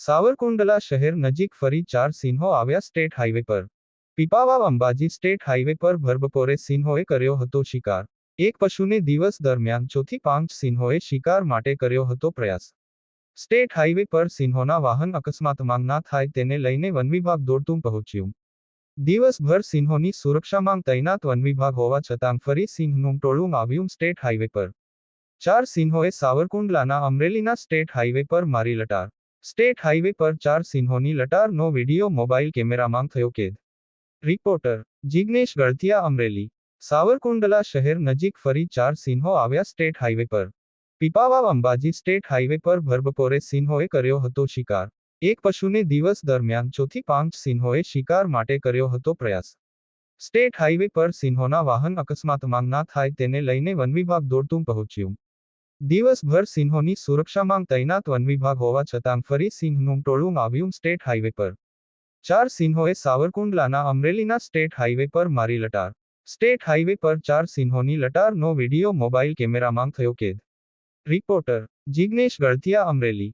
સાવરકુંડલા શહેર નજીક ફરી ચાર સિંહો આવ્યા સ્ટેટ હાઈવે પર. પીપાવાવ અંબાજી સ્ટેટ હાઈવે પર ભરબપોરે સિંહોએ કર્યો હતો શિકાર. એક પશુને દિવસ દરમિયાન ચોથી પાંચ સિંહોએ શિકાર માટે કર્યો હતો પ્રયાસ. સ્ટેટ હાઈવે પર સિંહોના વાહન અકસ્માતમાં ના થાય તેને લઈને વન વિભાગ દોડતું પહોંચ્યું. દિવસભર સિંહોની સુરક્ષામાં તૈનાત વન વિભાગ હોવા છતાં ફરી સિંહનું ટોળું આવ્યું સ્ટેટ હાઈવે પર. ચાર સિંહોએ સાવરકુંડલાના અમરેલીના સ્ટેટ હાઈવે પર મારી લટાર. સ્ટેટ હાઈવે પર ચાર સિંહોની લટારનો વીડિયો મોબાઈલ કેમેરામાં થયો કેદ. રિપોર્ટર, જિગ્નેશ ગળથિયા અમરેલી. સાવરકુંડલા શહેર નજીક ફરી ચાર સિંહો આવ્યા સ્ટેટ હાઈવે પર. પીપાવાવ અંબાજી સ્ટેટ હાઈવે પર ભરબપોરે સિંહોએ કર્યો હતો શિકાર. એક પશુને દિવસ દરમિયાન ચોથી પાંચ સિંહોએ શિકાર માટે કર્યો હતો પ્રયાસ. સ્ટેટ હાઈવે પર સિંહોના વાહન અકસ્માતમાં ના થાય તેને લઈને વન વિભાગ દોડતું પહોંચ્યું. દિવસભર સિંહોની સુરક્ષામાં તૈનાત વન વિભાગ હોવા છતાં ફરી સિંહનું ટોળું આવ્યું સ્ટેટ હાઈવે પર. ચાર સિંહોએ સાવરકુંડલાના અમરેલીના સ્ટેટ હાઈવે પર મારી લટાર. સ્ટેટ હાઈવે પર ચાર સિંહોની લટારનો વીડિયો મોબાઈલ કેમેરામાં થયો કેદ. રિપોર્ટર, જિગ્નેશ ગળથિયા, અમરેલી.